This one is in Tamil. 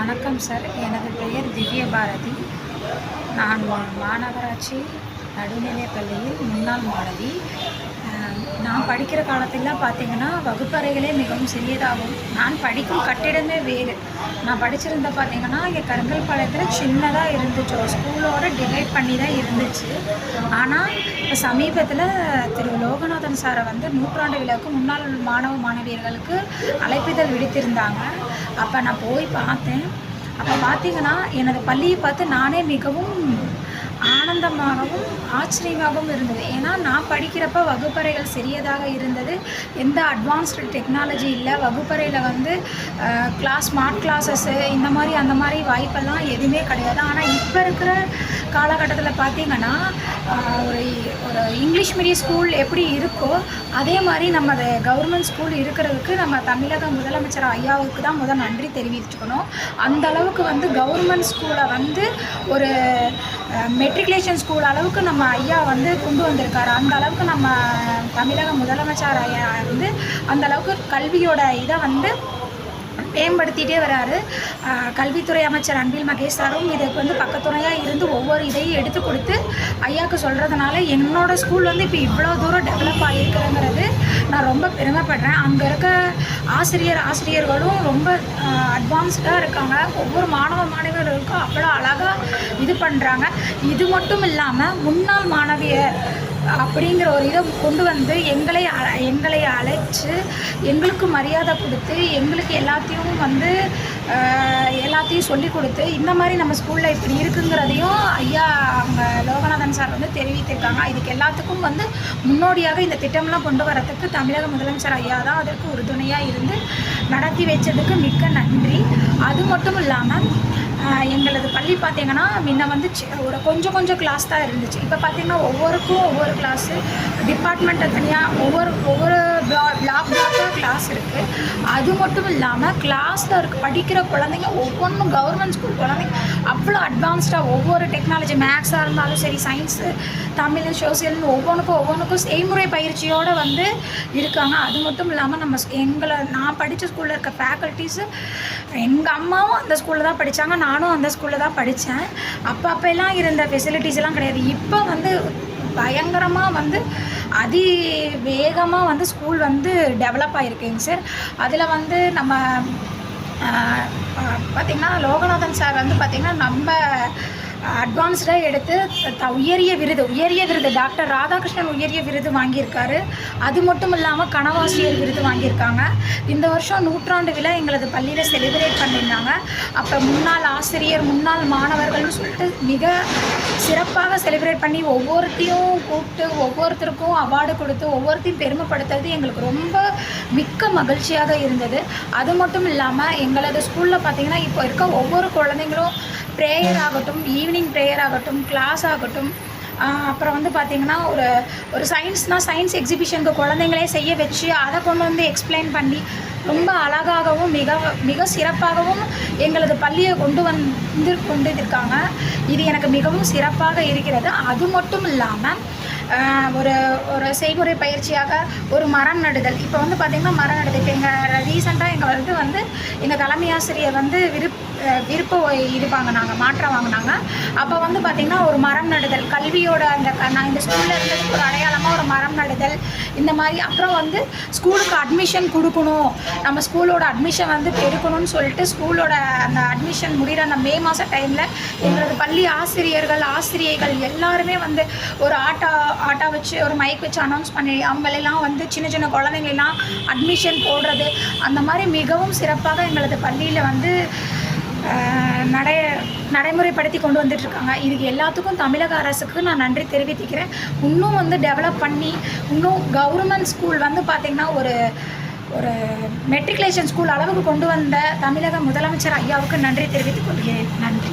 வணக்கம் சார். எனது பெயர் திவ்ய பாரதி நான் மாநகராட்சி நடுநிலைப் பள்ளியில் முன்னாள் மாணவி. படிக்கிற காலத்திலாம் பார்த்தீங்கன்னா வகுப்பறைகளே மிகவும் சிறியதாகும் நான் படிக்கும் கட்டிடமே வேறு. நான் படிச்சிருந்த பார்த்தீங்கன்னா இங்கே கருங்கல்பாளையத்தில் சின்னதாக இருந்துச்சு. ஒரு ஸ்கூலோட டிவைட் பண்ணி தான் இருந்துச்சு. ஆனால் இப்போ சமீபத்தில் திரு லோகநாதன் சாரை வந்து நூற்றாண்டு விழாவுக்கு முன்னாள் மாணவ மாணவியர்களுக்கு அழைப்பிதழ் விடுத்திருந்தாங்க. அப்போ நான் போய் பார்த்தேன். அப்போ பார்த்தீங்கன்னா எனது பள்ளியை பார்த்து நானே மிகவும் ஆனந்தமாகவும் ஆச்சரியமாகவும் இருந்தது. ஏன்னா நான் படிக்கிறப்ப வகுப்பறைகள் சிறியதாக இருந்தது. எந்த அட்வான்ஸ்டு டெக்னாலஜி இல்லை. வகுப்பறையில் வந்து கிளாஸ் ஸ்மார்ட் கிளாஸஸ்ஸு இந்த மாதிரி அந்த மாதிரி வாய்ப்பெல்லாம் எதுவுமே கிடையாது. ஆனால் இப்போ இருக்கிற காலகட்டத்தில் பார்த்தீங்கன்னா இங்கிலீஷ் மீடியம் ஸ்கூல் எப்படி இருக்கோ அதே மாதிரி நம்ம கவர்மெண்ட் ஸ்கூல் இருக்கிறதுக்கு நம்ம தமிழக முதலமைச்சர் ஐயாவுக்கு தான் முதல் நன்றி தெரிவிச்சுக்கணும். அந்த அளவுக்கு வந்து கவர்மெண்ட் ஸ்கூலை வந்து ஒரு மெட்ரிகுலேஷன் ஸ்கூல் அளவுக்கு நம்ம ஐயா வந்து கொண்டு வந்திருக்காரு. அந்த அளவுக்கு நம்ம தமிழக முதலமைச்சர் ஐயா வந்து அந்த அளவுக்கு கல்வியோட இதை வந்து மேம்படுத்திட்டே வராரு. கல்வித்துறை அமைச்சர் அன்பில் மகேஷ் சாரும் இதுக்கு வந்து பக்கத்துணையாக இருந்து ஒவ்வொரு இதையும் எடுத்து கொடுத்து ஐயாவுக்கு சொல்கிறதுனால என்னோட ஸ்கூல் வந்து இப்போ இவ்வளோ தூரம் டெவலப் ஆகிருக்குங்கிறது நான் ரொம்ப பெருமைப்படுறேன். அங்கே இருக்க ஆசிரியர் ஆசிரியர்களும் ரொம்ப அட்வான்ஸ்டாக இருக்காங்க. ஒவ்வொரு மாணவ மாணவர்களுக்கும் அவ்வளோ அழகாக இது பண்ணுறாங்க இது மட்டும் இல்லாமல் முன்னாள் மாணவியர் அப்படிங்கிற ஒரு இதை கொண்டு வந்து எங்களை அ- எங்களை அழைச்சி எங்களுக்கு மரியாதை கொடுத்து எங்களுக்கு எல்லாத்தையும் வந்து எல்லாத்தையும் சொல்லி கொடுத்து இந்த மாதிரி நம்ம ஸ்கூலில் இப்படி இருக்குங்கிறதையும் ஐயா அவங்க லோகநாதன் சார் வந்து தெரிவித்திருக்காங்க. இதுக்கு எல்லாத்துக்கும் வந்து முன்னோடியாக இந்த திட்டம்லாம் கொண்டு வரத்துக்கு தமிழக முதலமைச்சர் ஐயா தான் அதற்கு உறுதுணையாக இருந்து நடத்தி வச்சதுக்கு மிக்க நன்றி. அது மட்டும் இல்லாமல் எங்களது பள்ளி பார்த்தீங்கன்னா முன்ன வந்து சி- ஒரு கொஞ்சம் கொஞ்சம் கிளாஸ் தான் இருந்துச்சு. இப்போ பார்த்தீங்கன்னா ஒவ்வொருக்கும் ஒவ்வொரு கிளாஸு டிபார்ட்மெண்ட்டை தனியாக ஒவ்வொரு ஒவ்வொரு பிளா பிளாக் பிளாக்காக கிளாஸ் இருக்குது அது மட்டும் இல்லாமல் கிளாஸில் இருக்க படிக்கிற குழந்தைங்க ஒவ்வொன்றும் கவர்மெண்ட் ஸ்கூல் குழந்தைங்க அவ்வளோ அட்வான்ஸ்டாக ஒவ்வொரு டெக்னாலஜி மேக்ஸாக இருந்தாலும் சரி சயின்ஸு தமிழ் சோசியல்னு ஒவ்வொன்றுக்கும் ஒவ்வொன்றுக்கும் செய்முறை பயிற்சியோடு வந்து இருக்காங்க. அது மட்டும் இல்லாமல் நம்ம எங்களை நான் படித்த ஸ்கூலில் இருக்க ஃபேக்கல்ட்டிஸு எங்கள் அம்மாவும் அந்த ஸ்கூலில் தான் படித்தாங்க நானும் அந்த ஸ்கூலில் தான் படித்தேன் அப்போ அப்போல்லாம் இருந்த ஃபெசிலிட்டிஸ் எல்லாம் கிடையாது. இப்போ வந்து பயங்கரமாக வந்து அதி வேகமாக வந்து ஸ்கூல் வந்து டெவலப் ஆகிருக்குங்க சார் அதில் வந்து நம்ம பார்த்திங்கன்னா லோகநாதன் சார் வந்து பார்த்திங்கன்னா நம்ம அட்வான்ஸ்டாக எடுத்து த- உயரிய விருது உயரிய விருது. டாக்டர் ராதாகிருஷ்ணன் உயரிய விருது வாங்கியிருக்காரு. அது மட்டும் இல்லாமல் கனவாசிரியர் விருது வாங்கியிருக்காங்க. இந்த வருஷம் நூற்றாண்டு விழா எங்களது பள்ளியில் செலிப்ரேட் பண்ணியிருந்தாங்க. அப்போ முன்னாள் ஆசிரியர் முன்னாள் மாணவர்கள்னு சொல்லிட்டு மிக சிறப்பாக செலிப்ரேட் பண்ணி ஒவ்வொருத்தையும் கூப்பிட்டு ஒவ்வொருத்தருக்கும் அவார்டு கொடுத்து ஒவ்வொருத்தையும் பெருமைப்படுத்துறது எங்களுக்கு ரொம்ப மிக்க மகிழ்ச்சியாக இருந்தது. அது மட்டும் இல்லாமல் எங்களது ஸ்கூலில் பார்த்திங்கன்னா இப்போ இருக்க ஒவ்வொரு குழந்தைங்களும் ப்ரேயர் ஆகட்டும் ஈவினிங் ப்ரேயர் ஆகட்டும் கிளாஸ் ஆகட்டும் அப்புறம் வந்து பார்த்திங்கன்னா ஒரு ஒரு சயின்ஸ்னால் சயின்ஸ் எக்ஸிபிஷனுக்கு குழந்தைங்களே செய்ய வச்சு அதை கொண்டு வந்து எக்ஸ்பிளைன் பண்ணி ரொம்ப அழகாகவும் மிக மிக சிறப்பாகவும் எங்களது பள்ளியை கொண்டு வந்து கொண்டு இருக்காங்க இது எனக்கு மிகவும் சிறப்பாக இருக்கிறது. அது மட்டும் இல்லாமல் ஒரு ஒரு செய்முறை பயிற்சியாக ஒரு மரம் நடுதல். இப்போ வந்து பார்த்திங்கன்னா மரம் நடுதல். இப்போ எங்கள் ரீசெண்டாக எங்கள் வந்து வந்து எங்கள் தலைமை ஆசிரியர் வந்து விருப் விருப்ப ஒ- இது வாங்கினாங்க மாற்றம் வாங்கினாங்க. அப்போ வந்து பார்த்திங்கன்னா ஒரு மரம் நடுதல். கல்வியோட அந்த நான் இந்த ஸ்கூலில் இருந்ததுக்கு ஒரு அடையாளமாக ஒரு மரம் நடுதல். இந்த மாதிரி அப்புறம் வந்து ஸ்கூலுக்கு அட்மிஷன் கொடுக்கணும். நம்ம ஸ்கூலோட அட்மிஷன் வந்து பெருக்கணும்னு சொல்லிட்டு ஸ்கூலோட அந்த அட்மிஷன் முடிகிற அந்த மே மாத டைமில் எங்களது பள்ளி ஆசிரியர்கள் ஆசிரியைகள் எல்லாருமே வந்து ஒரு ஆட்டோ ஆட்டா வச்சு ஒரு மைக் வச்சு அனௌன்ஸ் பண்ணி அவங்களெல்லாம் வந்து சின்ன சின்ன குழந்தைங்களெல்லாம் அட்மிஷன் போடுறது அந்த மாதிரி மிகவும் சிறப்பாக எங்களது பள்ளியில் வந்து நடை நடைமுறைப்படுத்தி கொண்டு வந்துட்டுருக்காங்க. இதுக்கு எல்லாத்துக்கும் தமிழக அரசுக்கு நான் நன்றி தெரிவித்துக்கிறேன். இன்னும் வந்து டெவலப் பண்ணி இன்னும் கவர்மெண்ட் ஸ்கூல் வந்து பார்த்திங்கன்னா ஒரு ஒரு மெட்ரிகுலேஷன் ஸ்கூல் அளவுக்கு கொண்டு வந்த தமிழக முதலமைச்சர் ஐயாவுக்கு நன்றி தெரிவித்துக் கொள்கிறேன். நன்றி.